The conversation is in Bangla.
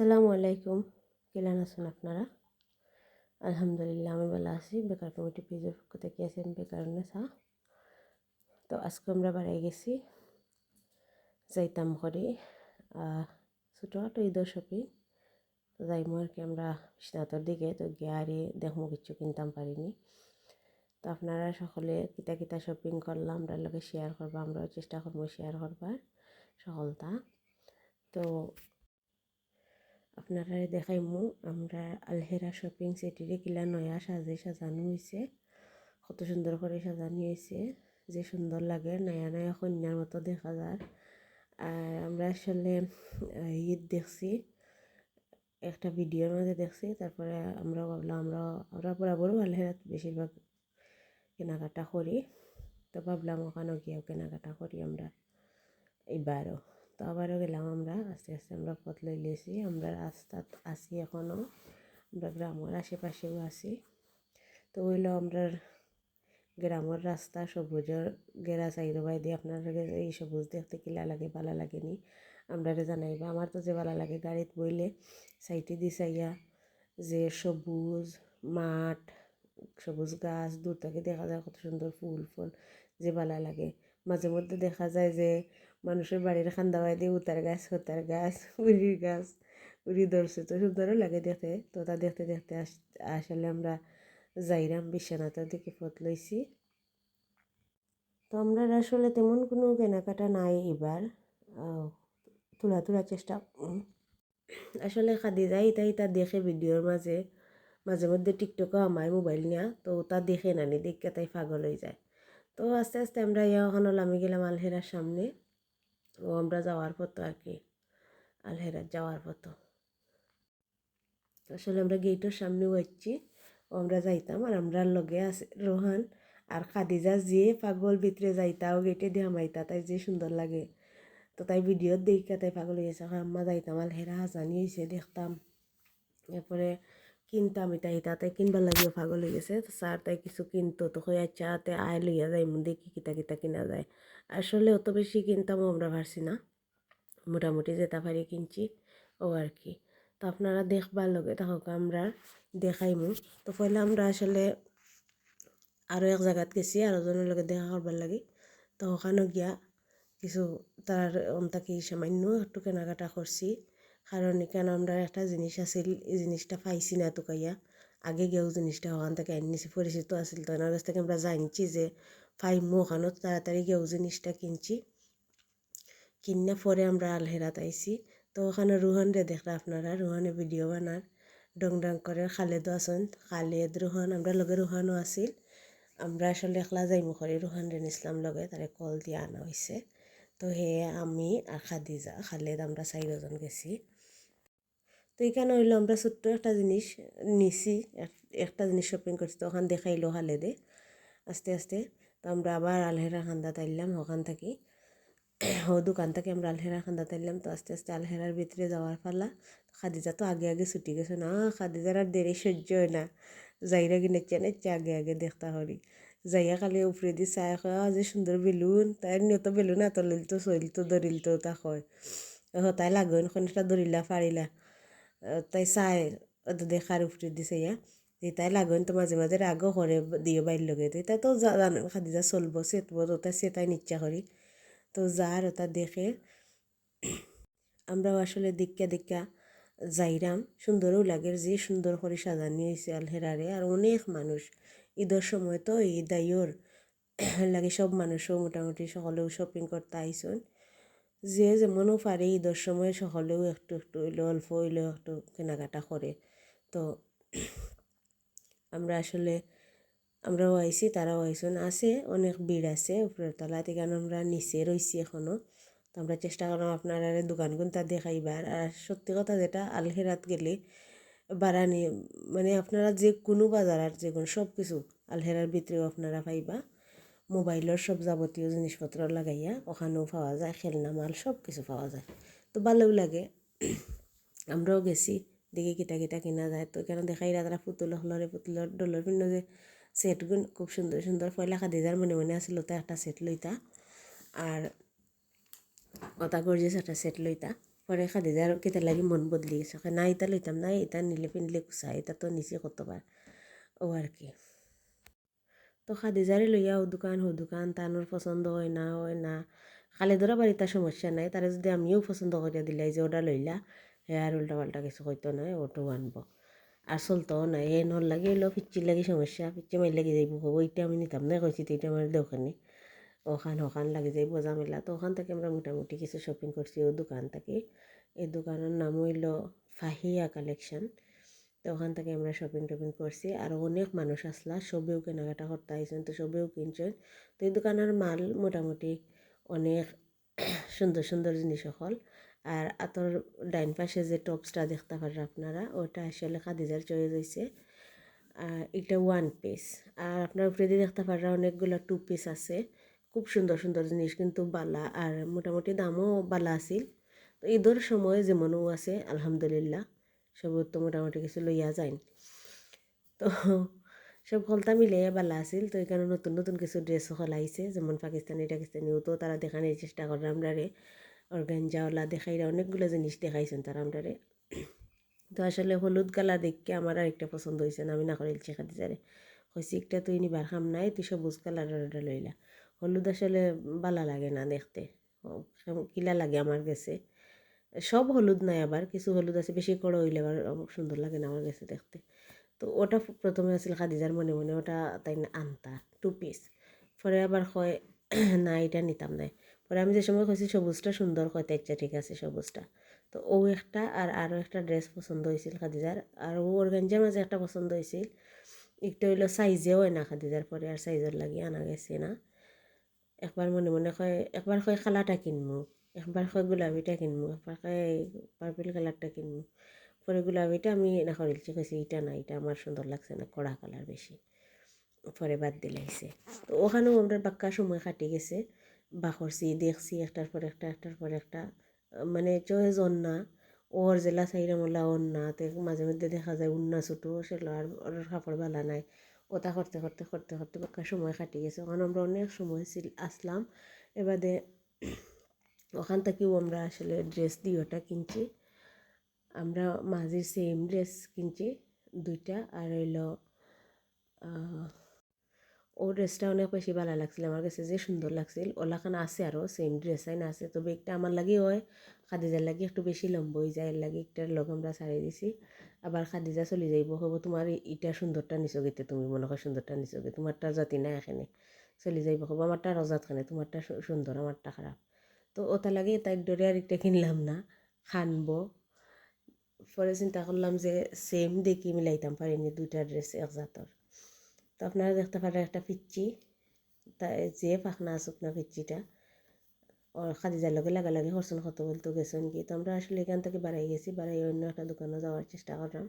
আসসালামু আলাইকুম। কেমন আছেন আপনারা? আলহামদুলিল্লাহ, আমি ভালো আছি। বেকার কমিটি পেজের পক্ষ থেকে আছেন বেকার নেশা। তো আজকে আমরা বাড়াই গেছি যাইতাম করে ছোটোখাটো ঈদের শপিং। তো যাইমো আর কি আমরা বিশ্বনাথের দিকে। তো গিয়ে আর দেখব কিছু কিনতাম পারিনি। তো আপনারা সকলে কিতা কিতা শপিং করলাম আমরা লোকে শেয়ার করব, আমরাও চেষ্টা করব শেয়ার করবার সকলটা তো আপনারা দেখাইমু আমরা আলহেরা শপিং সিটিরে কিলা নয়া সাজে সাজানো হয়েছে কত সুন্দর করে সাজানো হয়েছে যে সুন্দর লাগে, নয়া নয়া কন্যার মতো দেখা যায়। আর আমরা আসলে ঈদ দেখছি, একটা ভিডিওর মধ্যে দেখছি, তারপরে আমরা ভাবলাম আমরা আমরা বরাবরও আলহেরাত বেশিরভাগ কেনাকাটা করি। তো ভাবলাম, ওখানেও গিয়েও কেনাকাটা করি আমরা এইবারও তো আবারও গেলাম আমরা, আস্তে আস্তে আমরা পথ লই লিয়েছি আমরা রাস্তাত আছি এখনও আমরা গ্রামের আশেপাশেও আছি। তো হইল আমরা গ্রামের রাস্তা সবুজের গেরা চাইর বাই দিয়ে আপনার এই সবুজ দেখতে কিলা লাগে, ভালো লাগেনি? আমরা জানাইবা, আমার তো যে ভালো লাগে গাড়িত বইলে সাইটে দি চাইয়া যে সবুজ মাঠ, সবুজ গাছ, দূর থেকে দেখা যায় কত সুন্দর ফুল ফুল যে ভালো লাগে। মাঝে মধ্যে দেখা যায় যে মানুষের বাড়ির খান্দাবাই দিয়ে উতার গাছ, হতার গাছ, উড়ির গাছ, উড়ি ধরছে। তো সুন্দরও লাগে দেখতে। তো তা দেখতে দেখতে আসলে আমরা যাইরাম বিশ্বনাথের দিকে পথ লইছি। তো আমরা আসলে তেমন কোনো কেনাকাটা নাই এবার। তোলা তোলার চেষ্টা। আসলে খাদি যাই তাই তা দেখে ভিডিওর মাঝে মাঝে মধ্যে টিকটকও আমায় মোবাইল নিয়া, তো তা দেখে নানি দেখে তাই পাগল হয়ে যায়। তো আস্তে আস্তে আমরা ইয়া ওখানে আমি গেলাম আলহেরার সামনে। ও আমরা যাওয়ার পথ আর কি আলহেরাত যাওয়ার পথ। আসলে আমরা গেটের সামনে হচ্ছি ও আমরা যাইতাম আর আমরা লগে আছে, রোহান আর খাদিজা যে পাগল ভিতরে যাইতাও গেটে দিয়ে তাই যে সুন্দর লাগে। তো তাই ভিডিওত দেখা তাই পাগল হয়েছে আম্মা যাইতাম, আলহেরা হাজানি হয়েছে দেখতাম। এরপরে কিনতাম এটা তাতে কিনবার লাগিও পাগল হয়ে গেছে তো স্যার তাই কিছু কিনতো, তো হয়ে আচ্ছা তে আয় লইয়া যাই দেখি কিতা কিতা কিনা যায়। আসলে অত বেশি কিনতামও আমরা পারছি না। মোটামুটি যেটা পারি কিনছি, ও আর কি। তো আপনারা দেখবার লগে, থাকুক আমরা দেখাইমু তো পয়লা আমরা আসলে আরও এক জায়গাত গেছি, আরও জনের লগে দেখা করবার লাগে। তো ওখানে গিয়া কিছু তার অন্তাকি সামান্য একটু কেনাকাটা করছি কারণ এখানে আমরা একটা জিনিস আছিল, এই জিনিসটা পাইছি না তো কাইয়া। আগে গেও জিনিসটা ওখান থেকে আনিছি পরিচিত আছিল তো ওনার কাছ থেকে আমরা জানছি যে পাইমু ওখানেও তাড়াতাড়ি গেও জিনিসটা কিনছি। কিনে পরে আমরা আলহেরাত আইছি। তো ওখানে রুহানরে দেখরা আপনারা, রুহানে ভিডিও বানার। ডং ডং করে খালেদও আছেন, খালেদ রুহান, আমরা লগে রুহানও আছিল। আমরা আসলে একলা যাইমু করে রুহান রেন ইসলাম লগে, তারে কল দিয়ে আনা হয়েছে তো হে আমি আর খাদিজা, খালেদ, আমরা চারিজন গেছি। তো এখানে হইল আমরা ছোট্ট একটা জিনিস নিছি একটা জিনিস শপিং করছি, তো ওখান দেখাইলো হালে দে আস্তে আস্তে, তো আমরা আবার আলহেরা খান্দা তাইলাম ওখান থাকি। ও দোকান থেকে আমরা আলহেরা খান্দা তাইলাম, তো আস্তে আস্তে আলহেরার ভিতরে যাওয়ার পালা। খাদিজা তো আগে আগে ছুটি গেছে না, খাদিজার আর দেরি সহ্য হয় না। যাইরা কিনেছে নেচ্ছে আগে আগে দেখতা করি যাইয়া খালি উপরে দি চাই, কয় যে সুন্দর বেলুন। তাই নিয়ত বেলুন এত লিল তো চলিল তো, ধরিল তো, তা কয়। তাই লাগন খনিটা ধরিলা পারিলা তাই চাই দেখার উপরে দিছে ইয়া তাই লাগন তো মাঝে মাঝে রাগও করে দিয়ে বাইর লগে। তো তাই তো খাদিজা চলবো চেতবো তাই সেটাই নিচ্ছা করি তো যার ওটা দেখে। আমরাও আসলে দিক্কা দিক্কা যাইরাম সুন্দরও লাগে, যে সুন্দর করে সাজানি হয়েছে আলহেরারে আর অনেক মানুষ ঈদের সময় তো ঈদ আইয়র লাগে সব মানুষও মোটামুটি সকলেও শপিং করতে আইসন যে যেমনও পারে ঈদের সময় সকলেও একটু একটু হইলেও, অল্প হইলেও একটু কেনাকাটা করে। তো আমরা আসলে, আমরাও আইছি, তারাও আইসন। আছে, অনেক ভিড় আছে উপরের তলা এখানে আমরা নিচে রয়েছি এখনও তো আমরা চেষ্টা করলাম আপনারা দোকান গুনতা দেখাইবার। আর সত্যি কথা যেটা, আলহেরাত গেলে বাড়ানি মানে আপনারা যে কোনো বাজার আর যে কোনো সব কিছু আলহেরার ভিতরেও আপনারা পাইবা। মোবাইলের সব যাবতীয় জিনিসপত্র লাগাইয়া, ওখানেও পাওয়া যায়, খেলনা মাল সব কিছু পাওয়া যায়। তো ভালোও লাগে। আমরাও গেছি, দেখি কিটা কিটা কিনা যায়। তো এখানে দেখাই তারা পুতুল হলরে পুতুলের ডলের ভিন্ন যে সেটগুন খুব সুন্দর সুন্দর পয়লা খাদিজার মনে মনে আসছিল তো একটা সেট লইতা। আর ওটা গর্জিয়াস একটা সেট লইতা। পরে খাদিজার কেতে লাগি মন বদলি গেছে। না এটা লইতাম, না এটা নিলে পিনলে কুসা এটা তো নিচে কতবার ও আর কি। তো খাদিজারে লইয়া ও দোকান ও দোকান তানোর পছন্দ হয় না হয় না খালে ধরা বাড়ি তার সমস্যা নাই তারা যদি আমিও পছন্দ করিয়া দিলাই যে ওটা লইলা হে আর উল্টা পাল্টা কিছু হইতো নয় ওটাও আনব আর চলতেও নাই এ নল লাগে এলো পিচ্চির লাগি সমস্যা পিচ্চি মাইর লাগি যাইব হব এইটা আমি নিতাম না কইছি তো এইটা আমার দেওখানে ওখান ওখান লাগে যাইব জামেলা তো ওখান থেকে আমরা মোটামুটি কিছু শপিং করছি ও দোকান থেকে এই দোকানের নাম হইল ফাহিয়া কালেকশন তো ওখান থেকে আমরা শপিং টপিং করছি। আর অনেক মানুষ আসলা, সবেও কেনাকাটা করতে আইসেন তো সবেও কিনছেন। তো এই দোকানের মাল মোটামুটি অনেক সুন্দর সুন্দর জিনিস সকল আর আতর ডাইন পাশে যে টপসটা দেখতে পারেন আপনারা, ওটা আসলে খাদিজার হয়েছে আর এটা ওয়ান পিস আর আপনার উপরে দিয়ে দেখতে পারেন অনেকগুলো টু পিস আছে। খুব সুন্দর সুন্দর জিনিস কিন্তু বালা, আর মোটামুটি দামও বালা আছিল। তো ঈদের সময় যেমনও আছে, আলহামদুলিল্লাহ। সব তো মোটামুটি কিছু লইয়া যায় তো সব খলতা মিলে বালা আছিল, তো এখানে নতুন নতুন কিছু ড্রেস আইছে, যেমন পাকিস্তানি, টাকিস্তানিও তো তারা দেখানোর চেষ্টা করে আমরা রে অর্গানজাওয়ালা দেখাইরা অনেকগুলো জিনিস দেখাইছেন তারা আমরা রে তো আসলে হলুদ কালার দেখকে আমার আর একটা পছন্দ হয়েছে না, আমি না করে ইচ্ছে খাতে যারে। হয়েছে একটা তুই নিবার খাম নাই, তুই সবুজ কালারের লইলা। হলুদ আসলে বালা লাগে না দেখতে। কিলা লাগে আমার কাছে। সব হলুদ নাই আবার, কিছু হলুদ আছে, বেশি কড়ো হইলে আবার সুন্দর লাগে না আমার কাছে দেখতে। তো ওটা প্রথমে আছিল খাদিজার মনে মনে, ওটা তাই না আনতা টু পিস পরে আবার কয় না, এটা নিতাম নাই। পরে আমি যে সময় কইছি সবুজটা সুন্দর কয় ইচ্ছা ঠিক আছে সবুজটা। তো ও একটা আর আরও একটা ড্রেস পছন্দ হয়েছিল খাদিজার। আর ও অর্গানজার মাঝে একটা পছন্দ হয়েছিল একটা হইল সাইজেও হয় না খাদিজার, পরে আর সাইজের লাগিয়ে আনা গেছে না। একবার মনে মনে কয়, একবার কয় খালাটা কিনবো একবার কয় গোলাপিটা কিনবো কয় পার্পল কালারটা কিনবো। পরে গোলাপিটা আমি না করিলছি কইছি এটা না, এটা আমার সুন্দর লাগছে না, কড়া কালার বেশি। পরে বাদ দিলাইছে তো ওখানেও আমরা বাক্কা সময় কাটি গেছে। বা করছি দেখছি একটার পর একটা, একটার পর একটা। মানে চয়েস অন্যা ওর জেলা সাইরা মোলা অন্যা তে মাঝে মধ্যে দেখা যায় উন্না ছোটো সেগুলো আর ওর কাপড় বালা নাই। ওটা করতে করতে করতে করতে বাক্কা সময় কাটি গেছে। ওখানে আমরা অনেক সময় আসলাম। এবারে ওখান থেকেও আমরা আসলে ড্রেস দিয়ে ওটা কিনছি। আমরা মাঝির সেম ড্রেস কিনছি দুইটা আর হইল ও ড্রেসটা অনেক বেশি ভালো লাগছিল আমার কাছে, যে সুন্দর লাগছিল। ওলাখান আছে আরও সেম ড্রেস আইন আছে। তবে একটা আমার লাগে হয়, খাদিজার লাগে একটু বেশি লম্ব হয়ে যায়, এর লাগে একটার লগ আমরা ছাড়িয়ে দিছি। আবার খাদিজা চলে যাইব হব তোমার ইটা সুন্দরটা নিচো গেতে, তুমি মনে হয় সুন্দরটা নিচো গে তোমারটা জাতি না এখানে। চলে যাইব হব আমারটা রজাত খানে, তোমারটা সুন্দর, আমারটা খারাপ। তো ওটা লাগে তাই ডরে আর একটা কিনলাম না, খানবো। পরে চিন্তা করলাম যে সেম দেখি মিলাইতাম পারিনি দুইটা ড্রেস এক জাতর তো আপনারা দেখতে পারেন একটা পিচ্ছি তা যে পাখনা আসুক না পিচ্ছিটা ও খাদিজার লগে লাগালাগি করছেন, কত বলতো গেছেন কি? তো আমরা আসলে এখান থেকে বাড়াই গেছি, বাড়াই অন্য একটা দোকানে যাওয়ার চেষ্টা করলাম।